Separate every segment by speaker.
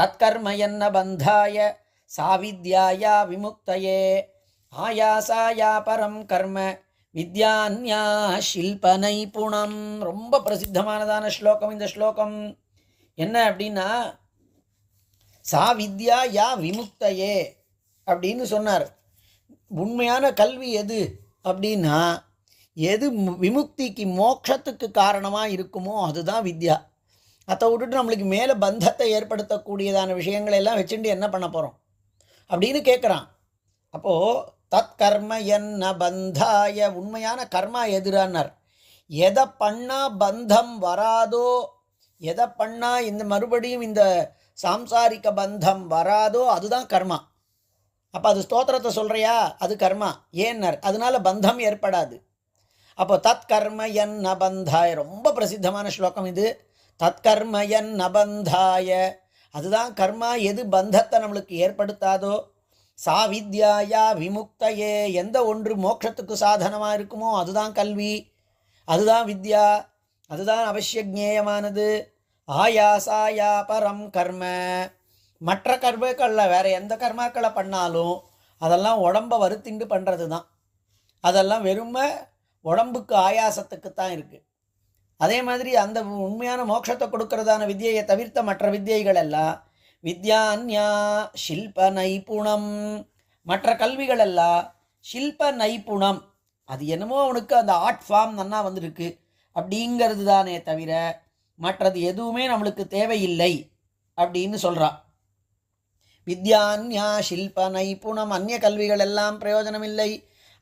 Speaker 1: தற்கர்ம என்ன பந்தாய சாவித்யாயா விமுக்தயே. ஆயாசாயா பரம் கர்ம வித்யான்யா ஷில்ப புணம். ரொம்ப பிரசித்தமானதான ஸ்லோகம் இந்த ஸ்லோகம். என்ன அப்படின்னா சா வித்யா யா விமுக்தயே அப்படின்னு சொன்னார். உண்மையான கல்வி எது அப்படின்னா எது மு- விமுக்திக்கு மோட்சத்துக்கு காரணமாக இருக்குமோ அதுதான் வித்யா. அதை விட்டுட்டு நம்மளுக்கு மேலே பந்தத்தை ஏற்படுத்தக்கூடியதான விஷயங்களை எல்லாம் வச்சுட்டு என்ன பண்ண போகிறோம் அப்படின்னு கேட்குறான் அப்போது தத் கர்ம என்ன பந்தாய உண்மையான கர்மா எதிரானார் எதை பண்ணால் பந்தம் வராதோ எதை பண்ணால் இந்த மறுபடியும் இந்த சாம்சாரிக்க பந்தம் வராதோ அதுதான் கர்மா. அப்போ அது ஸ்தோத்திரத்தை சொல்கிறியா அது கர்மா. ஏன்னர்? அதனால பந்தம் ஏற்படாது. அப்போ தத் கர்ம என் நபந்தாய ரொம்ப பிரசித்தமான ஸ்லோகம் இது. தத் கர்ம என் நபந்தாய. அதுதான் கர்மா எது பந்தத்தை நம்மளுக்கு ஏற்படுத்தாதோ? சாவித்யாயா விமுக்தையே. எந்த ஒன்று மோட்சத்துக்கு சாதனமாக இருக்குமோ அதுதான் கல்வி. அதுதான் வித்யா. அதுதான் அவசிய ஜேயமானது. ஆயாசாயா பரம் கர்ம. மற்ற கர்மக்களில் வேறு எந்த கர்மாக்களை பண்ணாலும் அதெல்லாம் உடம்பை வருத்திண்டு பண்ணுறது தான் அதெல்லாம் வெறும உடம்புக்கு ஆயாசத்துக்கு தான் இருக்குது அதே மாதிரி அந்த உண்மையான மோட்சத்தை கொடுக்கறதான வித்தியை தவிர்த்த மற்ற வித்தியைகள் எல்லாம் வித்யான்யா ஷில்ப நைபுணம் மற்ற கல்விகள் எல்லாம் ஷில்ப நைபுணம் அது என்னமோ அவனுக்கு அந்த ஆர்ட் ஃபார்ம் நன்னா வந்திருக்கு. அப்படிங்கிறது தானே தவிர மற்றது எதுவுமே நம்மளுக்கு தேவையில்லை அப்படின்னு சொல்கிறான் வித்யான்யா ஷில்ப நைபுணம் அந்நிய கல்விகள் எல்லாம் பிரயோஜனம் இல்லை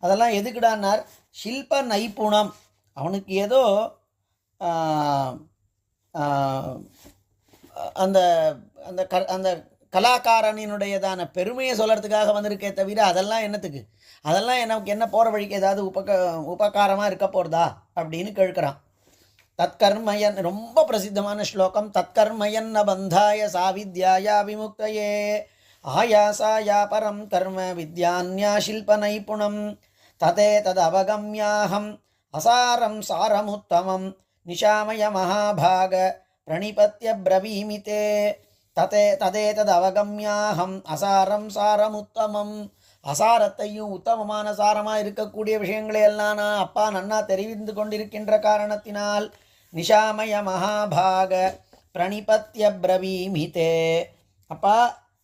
Speaker 1: அதெல்லாம் எதுக்குடான்னார்? ஷில்ப நைபுணம் அவனுக்கு ஏதோ அந்த அந்த க அந்த கலாக்காரனினுடையதான பெருமையை சொல்கிறதுக்காக வந்திருக்கே தவிர அதெல்லாம் என்னத்துக்கு? அதெல்லாம் எனக்கு என்ன போகிற வழிக்கு ஏதாவது உபக உபகாரமாக இருக்க போகிறதா அப்படின்னு கேட்குறான். தற்கர்மயன் ரொம்ப பிரசித்தமான ஸ்லோகம். தற்கர்மயன் பந்தாய சாவித்யாயா விமுக்தையே ஆயாசாயா பரம் கர்ம வித்யான்யா ஷில்ப நைபுணம் ததே தது அவகம்யாஹம் அசாரம் சாரமுத்தமம். நிஷாமய மகாபாக பிரணிபத்ய பிரவீமிதே ததே ததே தது அசாரம் சாரமுத்தமம் அசாரத்தையும் உத்தமமான சாரமாக இருக்கக்கூடிய விஷயங்களை எல்லாம் நான் அப்பா நன்னா தெரிவித்து கொண்டிருக்கின்ற காரணத்தினால் நிஷாமய மகாபாக பிரணிபத்ய பிரவீமிதே அப்பா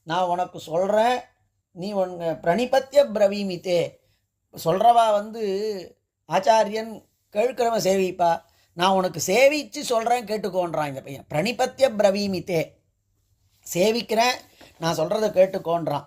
Speaker 1: நான் உனக்கு சொல்கிறேன் நீ உன் பிரணிபத்ய பிரவீமிதே சொல்கிறவா வந்து ஆச்சாரியன் கேட்கிறவன் சேவிப்பா. நான் உனக்கு சேவிச்சு சொல்கிறேன் கேட்டுக்கோன்றான் இந்த பையன். பிரணிபத்திய பிரவீமித்தே. சேவிக்கிறேன் நான் சொல்கிறத கேட்டுக்கோன்றான்.